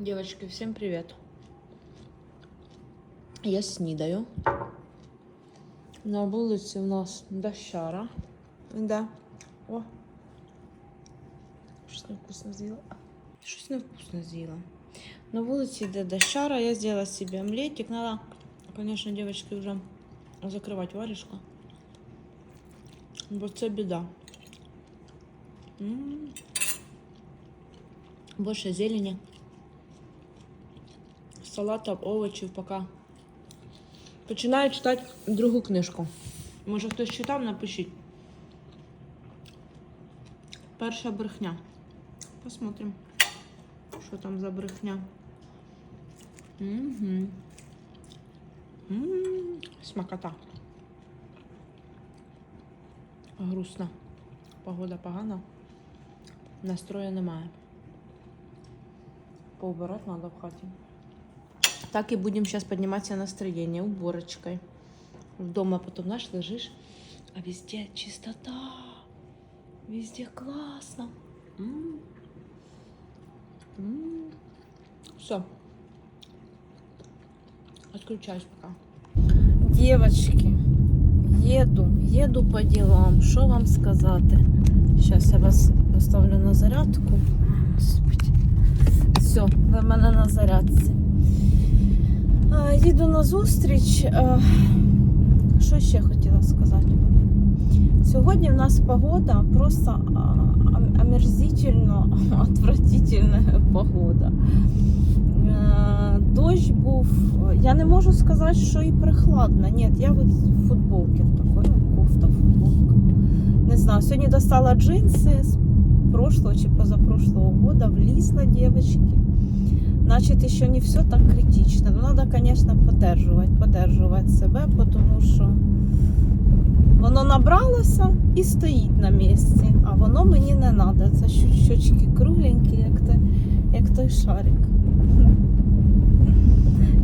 Девочки, всем привет. Я снідаю. На вулиці у нас дощара. Да. О. Щось невкусно з'їла. Щось невкусно з'їла. На вулиці йде дощара. Я зробила собі омлетик. Надо, конечно, девочки, вже закривати варежку. Бо це біда. М. Більше зелені. Салатів, овочів поки. Починаю читати другу книжку. Може хтось читав, напишіть. Перша брехня. Посмотрим, що там за брехня. Угу. Смакота. Грустно. Погода погана. Настрою немає. Поубирати треба в хаті. Так и будем сейчас подниматься настроение уборочкой. Дома потом, знаешь, лежишь, а везде чистота. Везде классно. Все. Отключаюсь пока. Девочки, еду, еду по делам. Що вам сказати? Сейчас я вас поставлю на зарядку. Все, ви в мене на зарядці. Їду на зустріч. Що ще хотіла сказати? Сьогодні в нас погода просто омерзительно отвратительна погода. Дощ був. Я не можу сказати, що і прохладно. Ні, я в футболці в такої, ну, кофта, футболка. Не знаю, сьогодні достала джинси з прошлого чи позапрошлого года, влізла девочки. Значит, еще не все так критично. Но надо, конечно, поддерживать, поддерживать себе, тому що воно набралося і стоїть на місці, а воно мені не треба. Це щочки кругленькі, як, те, як той шарик.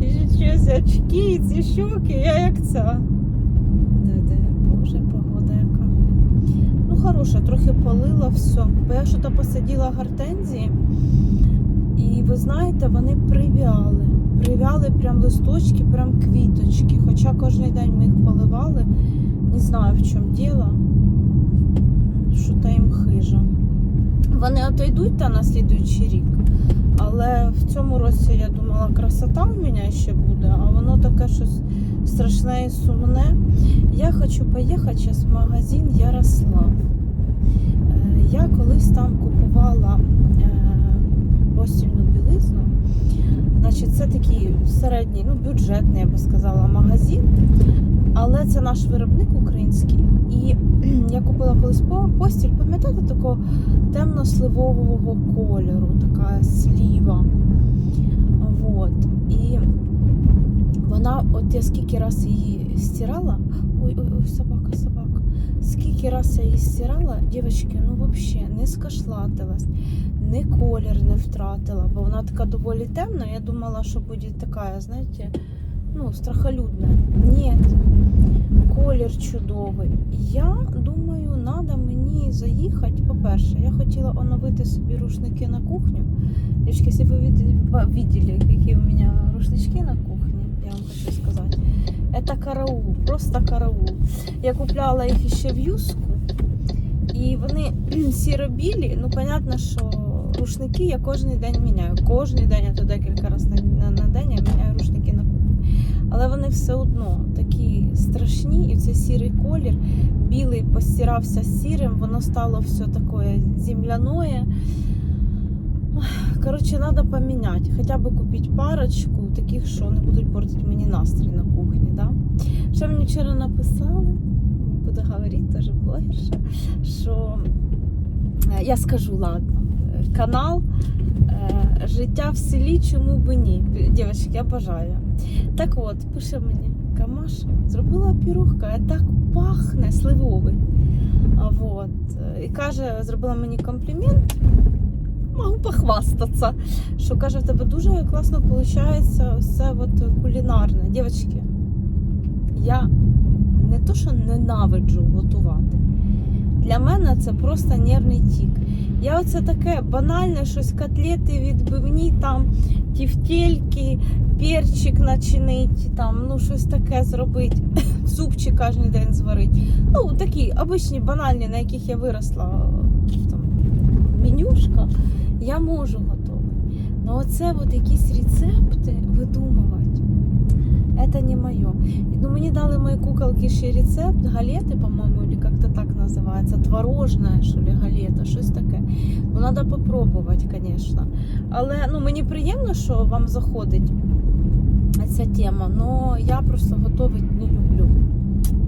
І щось очки, і ці щоки, я як ця. Де, боже, погода яка. Ну, хороша, трохи полила все. Бо я що-то посадила гортензії. І ви знаєте, вони прив'яли. Прив'яли прям листочки, прям квіточки. Хоча кожен день ми їх поливали. Не знаю в чому діло. Що та їм хижа. Вони отойдуть та на слідуючий рік. Але в цьому році я думала, красота у мене ще буде, а воно таке щось страшне і сумне. Я хочу поїхати зараз в магазин Ярослав. Е, Я колись там купувала постільну білизну. Значить, це такий середній, ну бюджетний, я би сказала, магазин. Але це наш виробник український. І я купила колись постіль, пам'ятаєте, такого темно-сливового кольору, така сліва. Вот. І вона, от я скільки раз її стирала. Ой, ой, ой, собака, собака. Скільки раз я її стирала, дівчатки, ну взагалі не скашлатилась, ні колір не втратила, бо вона така доволі темна. Я думала, що буде така, знаєте, ну, страхолюдна. Ні, колір чудовий. Я думаю, треба мені заїхати. По-перше, я хотіла оновити собі рушники на кухню. Дівчатки, якщо ви бачили, які у мене рушнички на кухні, я вам хочу сказати. Это караул, просто караул. Я купляла їх ще в юску, і вони сіро-білі. Ну, понятно, що рушники я кожен день міняю. Кожен день, а то декілька разів на, на, день я міняю рушники на кухні. Але вони все одно такі страшні, і це сірий колір. Білий постирався сірим, воно стало все таке земляное. Коротше, треба поміняти. Хоча б купити парочку таких, що не будуть портити мені настрій на кухні. Да? Ще мені вчора написали, буду говорити, теж блогерша, що е, я скажу, ладно, е, канал е, Життя в селі, чому б ні. Дівчатки, я бажаю. Так от, пише мені, Камаш, зробила пірог, каже, так пахне сливовий. Вот. І каже, зробила мені комплімент. Можу похвастатися, що каже, в тебе дуже класно виходить все от кулінарне. Дівчатки, я не то, що ненавиджу готувати. Для мене це просто нервний тік. Я оце таке банальне щось котлети відбивні там тівтельки, перчик начинить, там, ну щось таке зробити, супчик кожен день зварить. Ну, такі обичні, банальні, на яких я виросла там, менюшка, я можу готувати. Ну оце от якісь рецепти видумувати. Это не моє. Ну, мені дали мої куколки ще рецепт галети, по-моєму, или как-то так називається. Творожна, що ли, галета, щось таке. Ну, треба попробувати, звісно. Але ну, мені приємно, що вам заходить ця тема, але я просто готувати не люблю.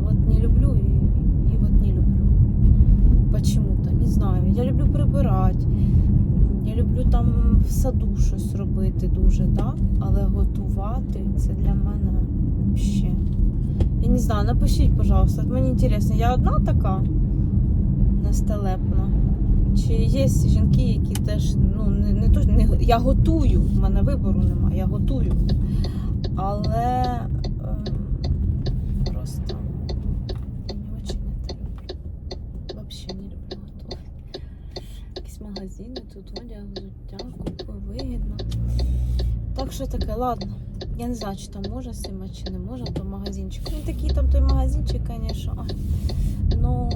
От не люблю і, і от не люблю. Почему-то, не знаю. Я люблю прибирати. Люблю там в саду щось робити дуже, да? але готувати це для мене ще. Я не знаю, напишіть, пожалуйста. Мені цікаво, я одна така нестелепна. Чи є жінки, які теж ну не, не то не я готую, в мене вибору немає, я готую. Але ем, просто я не очень это люблю. Вообще не люблю готувати. Якісь магазини, тут одяг, взуття, купи, вигідно. Так що таке, ладно. Я не знаю, чи там може сима, чи не може, то магазинчик. Ну такий там той магазинчик, звісно. Но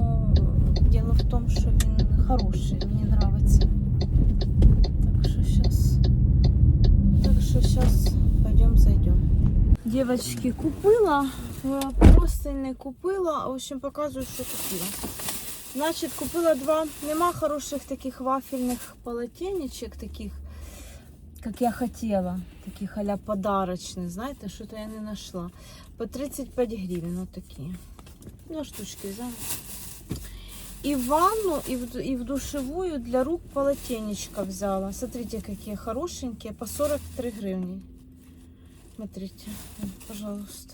дело в том, що він хороший, мені нравится. Так що сейчас. Так що сейчас пойдем зайдем. Девочки, купила, просто не купила, в общем, показую, що купила. Значит, купила два, нема хороших таких вафельных полотенечек, таких, как я хотела, таких а-ля подарочных, знаете, что-то я не нашла. По 35 гривен, вот такие. Ну, штучки взяла. И в ванну, и в, и в душевую для рук полотенечко взяла. Смотрите, какие хорошенькие, по 43 гривни. Смотрите, пожалуйста.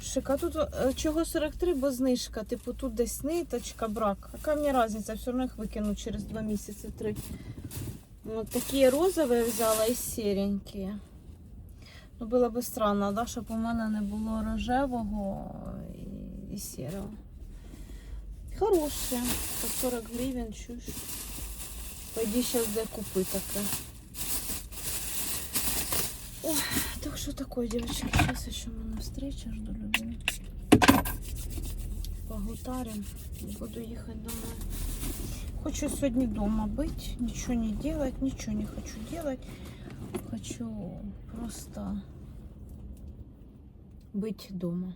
Шика, тут е, чого 43, бо знижка. Типу тут десь ниточка, брак. Яка мені різниця? Все одно їх викину через 2 місяці, 3. Вот такі розові взяла і сіренькі. Ну, було б странно, да, щоб у мене не було рожевого і, і сірого. Хороші. По 40 гривень, чуєш. Пойди зараз де купи таке. Так что такое, девочки? Сейчас еще у меня встреча, жду людей. Погутарим. Буду ехать домой. Хочу сегодня дома быть, ничего не делать, ничего не хочу делать. Хочу просто быть дома.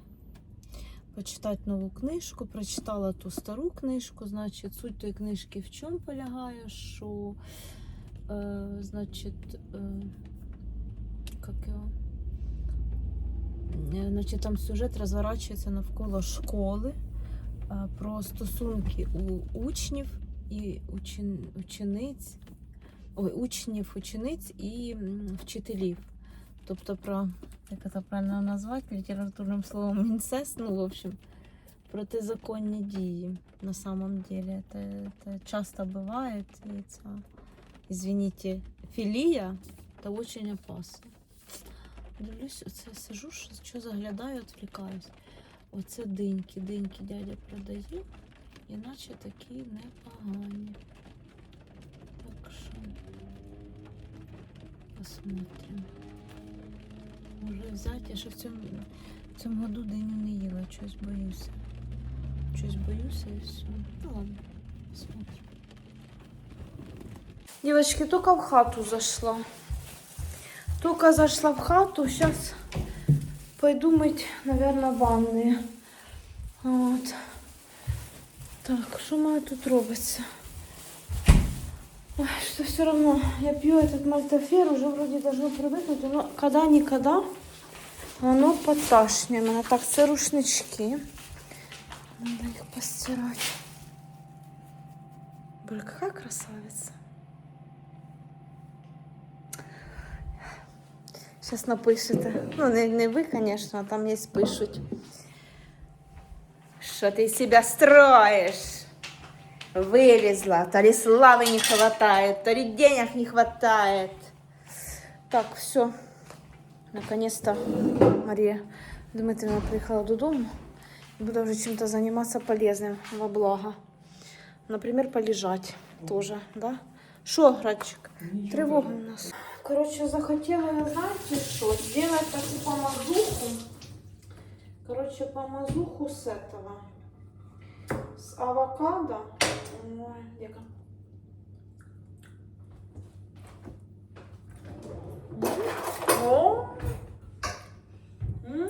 Почитати нову книжку, прочитала ту стару книжку, значить, суть тої книжки в чому полягає, що, е, значить, е, как его? Е, Значить, там сюжет розворачується навколо школи е, про стосунки у учнів і учен... учениць, ой, учнів, учениць і м, вчителів. Тобто про, як це правильно назвати, літературним словом інцест, ну, в общем, протизаконні дії на самом деле. Это, это часто бывает, и это, извините, филия, это очень опасно. Дивлюсь, оце сижу, що, що заглядаю, відвлікаюсь. Оце диньки, диньки дядя продає, іначе такі непогані. Так що посмотрим. Може взяти, я ще в цьому, в цьому году диню не їла, щось боюся. Щось боюся і все. Ну ладно, посмотрим. Девочки, только в хату зашла. Только зашла в хату, сейчас пойду мыть, наверное, ванные. Вот. Так, что мое тут робиться? Ой, что все равно, я пью этот мальтофер, уже вроде должно привыкнуть, но когда-никогда оно поташнее. мене. Так, це рушнички. Надо их постирать. Бля, какая красавица. Сейчас напишете. Ну, не, не ви, конечно, а там є пишуть. Що ти себя строишь? Вылезла. То ли славы не хватает, то ли денег не хватает. Так, все. Наконец-то Мария Дмитриевна приехала додому. И буду уже чем-то заниматься полезным во благо. Например, полежать тоже, да? Что, Градчик? Тревога у нас. Короче, захотела я, знаете что, сделать такую помазуху. Короче, помазуху с этого. С авокадо. Ой, дека. М. О! М.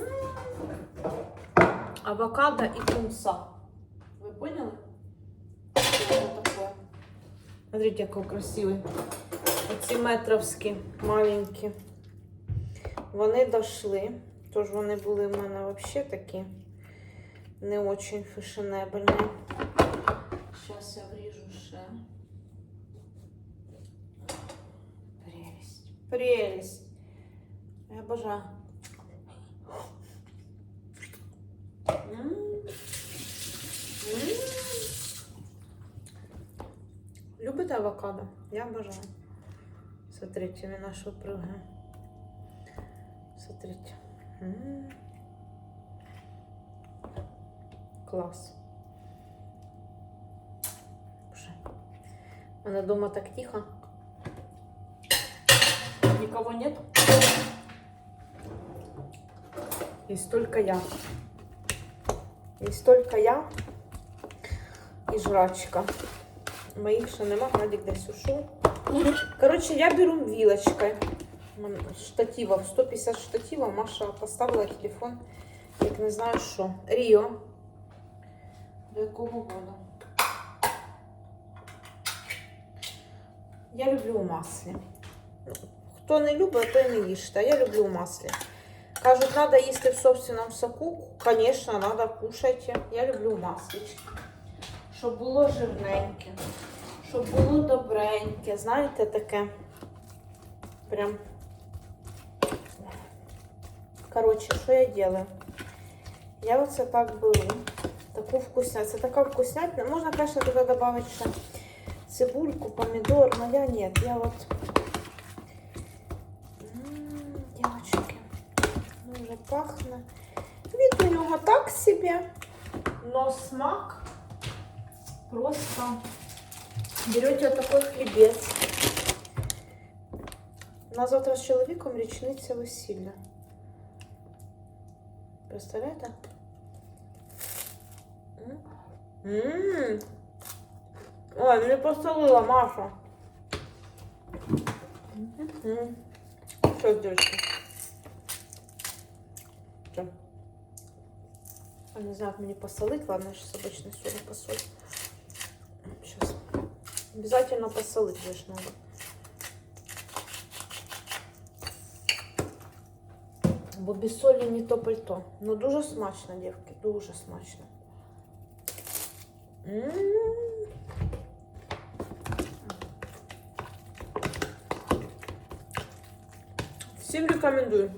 Авокадо и тунца. Вы поняли? Что это такое? Смотрите, какой красивый. Оці метровські маленькі. Вони дошли. Тож вони були в мене взагалі такі не очень фешенебельні. Зараз я вріжу ще. Прелесть. Прелесть. Я бажаю. Любите авокадо? Я обожаю. Смотрите, на нашу прыгаем. Смотрите. Боже. У меня дома так тихо. Никого нет. Есть только я. Есть только я и жрачка. Моих ще нема, Градик десь ушел. Короче, я беру вилочкой. Штативов, 150 штативов. Маша поставила телефон, як не знаю що. Ріо. До якого года? Я люблю у маслі. Хто не любить, той не їжте. а Я люблю у маслі. Кажуть, треба їсти в собственному соку. Звісно, треба кушайте. Я люблю маслички. Щоб було жирненьке. Щоб було добреньке. Знаєте, таке. Прям. Коротше, що я делаю? Я оце так беру. Таку вкуснятину. Це така вкуснятина. Можна, конечно, туди добавити ще цибульку, помидор, но я нет. Я вот... М, Девочки, ну уже пахне. Вид у нього так себе, но смак просто... Берете вот такой хлібець. На завтра з чоловіком річниця весілля. Представляєте? М. М. Ой, мені посолила Маша. М. Що, дівчатки? Що? Я не знаю, як мені посолить. Ладно, я сейчас обычно соль посоль. Сейчас. Обязательно посолить же ж надо. Бо без солі не то пальто. Ну дуже смачно, дівки, дуже смачно. М. Всім рекомендую.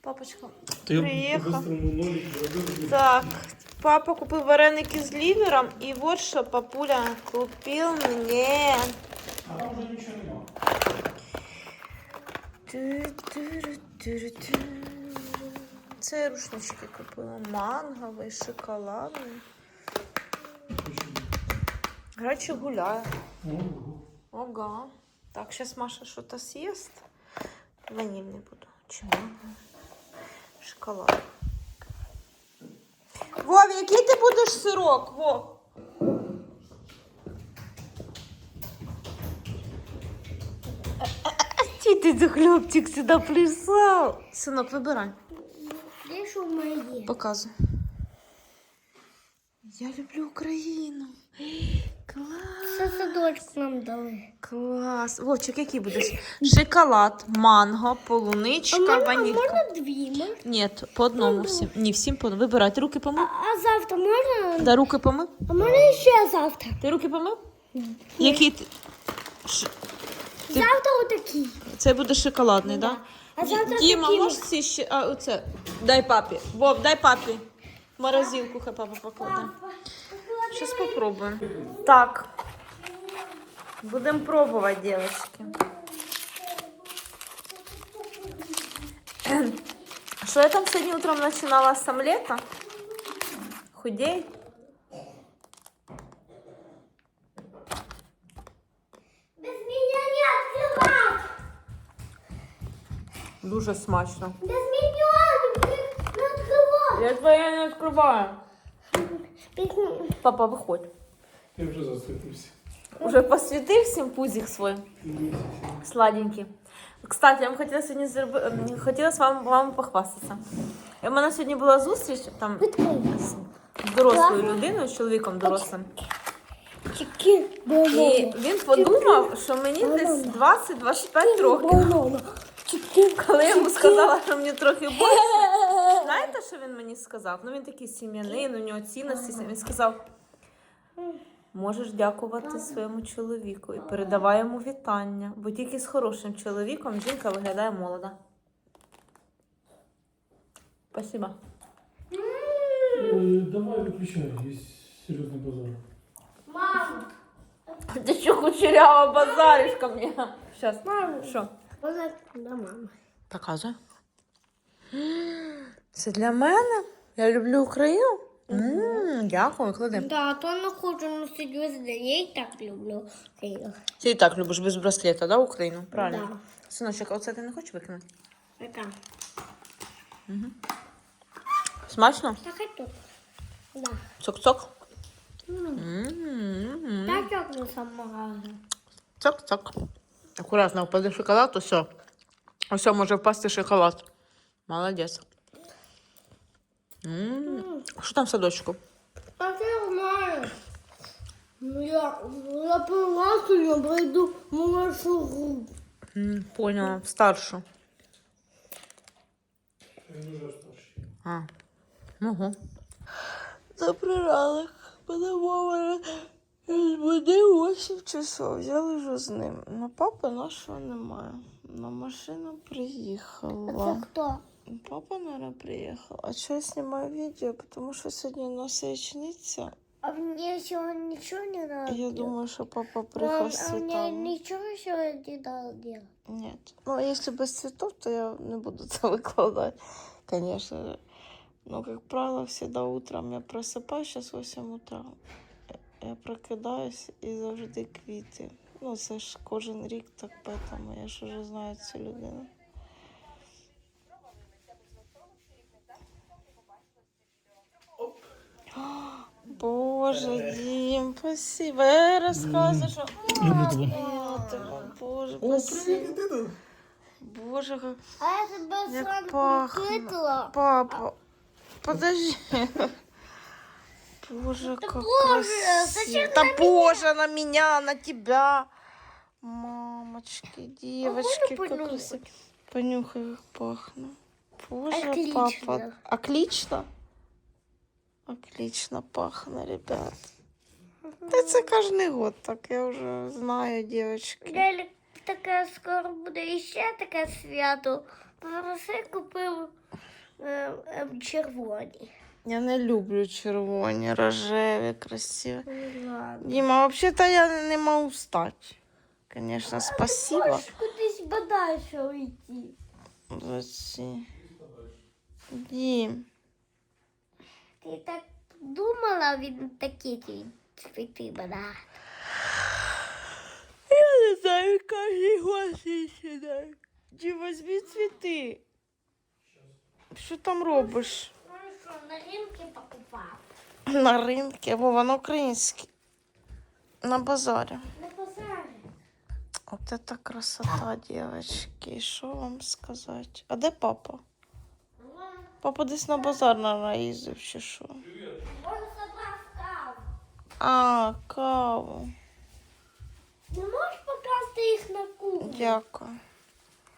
Папочка, Ти Приїхав. по-бистрому нолик зробив. Так, папа купив вареники з лівером, і вот що папуля купив мені. А там вже нічого нема. Це рушнички купила. Манговий, шоколадний. Грачі гуляє. Ага. Так, сейчас Маша что-то съест. Ванильный буду. Чего? Шоколад. Вов, який ти будеш сирок? Вов. Ти за хлопчик сюди прислав. Синок, вибирай. Де що моє? Показуй. Я люблю Україну. Клас. Це садочок нам дали. Клас. Вовчик, який будеш? Шоколад, манго, полуничка, ванілька. можна дві? Можна? Ні, по одному всім. Ні, всім по одному. Вибирай. Ти руки А, помив? а завтра можна? Да, руки помив? А можна ще завтра? Ти руки помив? Який ти? Ш- Ти- Завтра отакий. Це буде шоколадний, так? А Да? завтра Діма, можеш ці ще. А, оце. Дай папі. Вов, дай папі. В Морозилку хай папа покладе. Сейчас попробуем. Так. Будем пробовать, девочки. Что я там сегодня утром начинала с омлета? Худей? Без мене не відкривати. Дуже смачно. Без мільйонів не відкривай. Я твоя не відкриваю. Папа, виходь. Я вже засвітився. Уже посвятив всім пузик свій. Сладенький. Кстати, я вам хотіла сьогодні зроби... ем, хотіла з вами, вами похвастатися. У мене сьогодні була зустріч там з дорослою людиною, з чоловіком дорослим. І він подумав, що мені десь 20-25 років. Коли я йому сказала, що мені трохи більше, знаєте, що він мені сказав? Ну він такий сім'янин, у нього цінності. Він сказав: можеш дякувати своєму чоловіку і передавай йому вітання, бо тільки з хорошим чоловіком жінка виглядає молода. Спасибо. Е, Давай виключай, є серйозний базар. Мама. Ти що кучерява базариш ко мені? Мама. Що? Вона на маму. Показуй. Це для мене. Я люблю Україну. М, Дякую, клади. Да, то не хочу носити весь день. Я і так люблю Київ. Ти і так любиш без браслета, да, Україну? Правильно. Да. Синочок, а оце ти не хочеш викинути? Така. Смачно? Так і тут. Да. Цок-цок. Ну. Так як на самого. Цок-цок. Акуратно впаде шоколад, усе. Усе може впасти шоколад. Молодець. М. Що там в садочку? А я знаю. Ну, Я, я першу я пройду молодшу групу. Поняла, в старшу. Він уже старший. А. Угу. Добрий ранок. Мене 8 часов. Я лежу з ним. На папи нашого немає. На машину приїхала. Це хто? Папа, наверное, приїхав. А чого я знімаю відео? Тому що сьогодні у нас річниця. А мне сегодня ничего не надо. Я думаю, що папа Мам, приїхав з а мне ничего сегодня не надо делать. Ні. Ну, а якщо без цвітов, то я не буду це викладати, конечно же. Ну, як правило, всегда утром я просипаюсь, зараз 8 утра. Я прокидаюсь і завжди квіти. Ну, це ж кожен рік так, поэтому я ж уже знаю цю людину. Боже, Дім, спасибо. Я розказую, що... Боже, спасибо. Боже. А я тебе Як сам пахне. Папа, подожди. Боже, как Боже, красиво. зачем Да боже, на меня, на тебя. Мамочки, девочки, как понюхать? красиво. Понюхай, как пахнет. Боже, Отлично. папа. Отлично? Отлично пахнет, ребят. Та це кожен год так, я вже знаю, девочки. Далі таке скоро буде іще таке свято. Попроси купив е, е, червоні. Я не люблю червоні, рожеві, красиві. Ну, ладно. Дима, вообще-то я не могу встать. Конечно, спасибо. Можеш кудись подальше уйти. Зачем? Дим, Ти так думала, він такі ті цвіти бада. я не знаю, каждый год сюда. Дим, возьми цветы. Що там робиш? На ринку покупав? На ринку, Вова, на українській. На базарі. На базарі. Вот это красота, девочки. Що вам сказати? А де папа? Папа десь на базар, наверное, їздив чи що? Може забрав каву. А, каву. Не можеш покласти їх на кухню? Дякую.